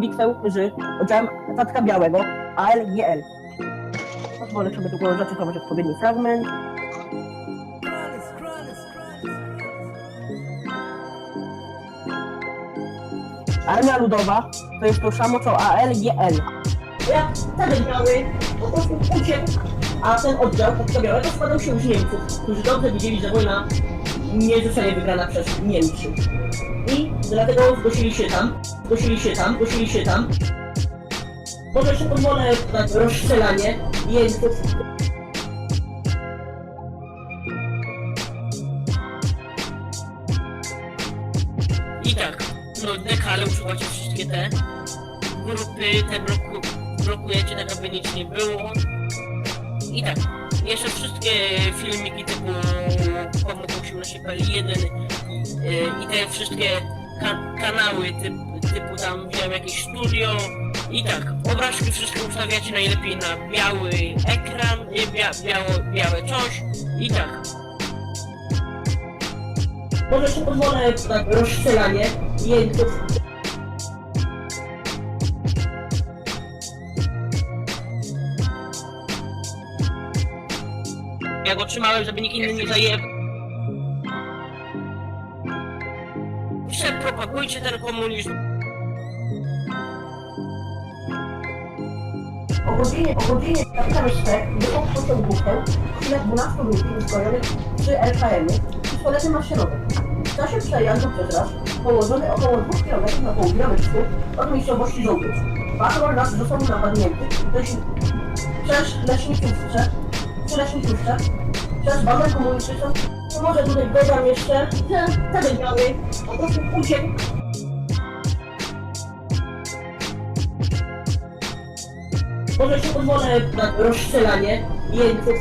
bitwę z oddziałem Tatka Białego ALGL. Pozwolę sobie tylko zacytować odpowiedni fragment. Armia Ludowa to jest to samo co ALGL. Jak ten biały po prostu uciekł, a ten oddział Tatka Białego składał się z Niemców, którzy dobrze widzieli, że wojna nie zostanie wygrana przez Niemcy. I dlatego zgłosili się tam, zgłosili się tam, zgłosili się tam. Może jeszcze pozwolę dać rozstrzelanie jeńców. I tak, no dekale usuwacie wszystkie te grupy, te bloku, blokujecie tak aby nic nie było. I tak, jeszcze wszystkie filmiki typu Pomógł 18.pl1 yy, i te wszystkie ka kanały typ, typu tam wziąłem jakieś studio i tak, obrazki wszystkie ustawiacie najlepiej na biały ekran, nie, bia biało, białe coś i tak. Może jeszcze pozwolę dać rozstrzelanie jeńców. Ja go trzymałem, żeby nikt inny nie zajebał. Przepropagujcie ten komunizm. O godzinie, o godzinie kapitan Szwed wyszedł pociągówkę w chwilę 12 ludzi uzbrojonych przy LKM-ie i pistoletem maszynowym. W czasie przejazdu przez las, położony około 2 km na południowym wschód od miejscowości Żołnierz, patrol nas został napadnięty leśni- przez leśniczówce, przy leśniczówce, przez bandę komunistyczną. Może tutaj dodam jeszcze, ten biały po prostu uciekł Może jeszcze pozwolę dać rozstrzelanie jeńców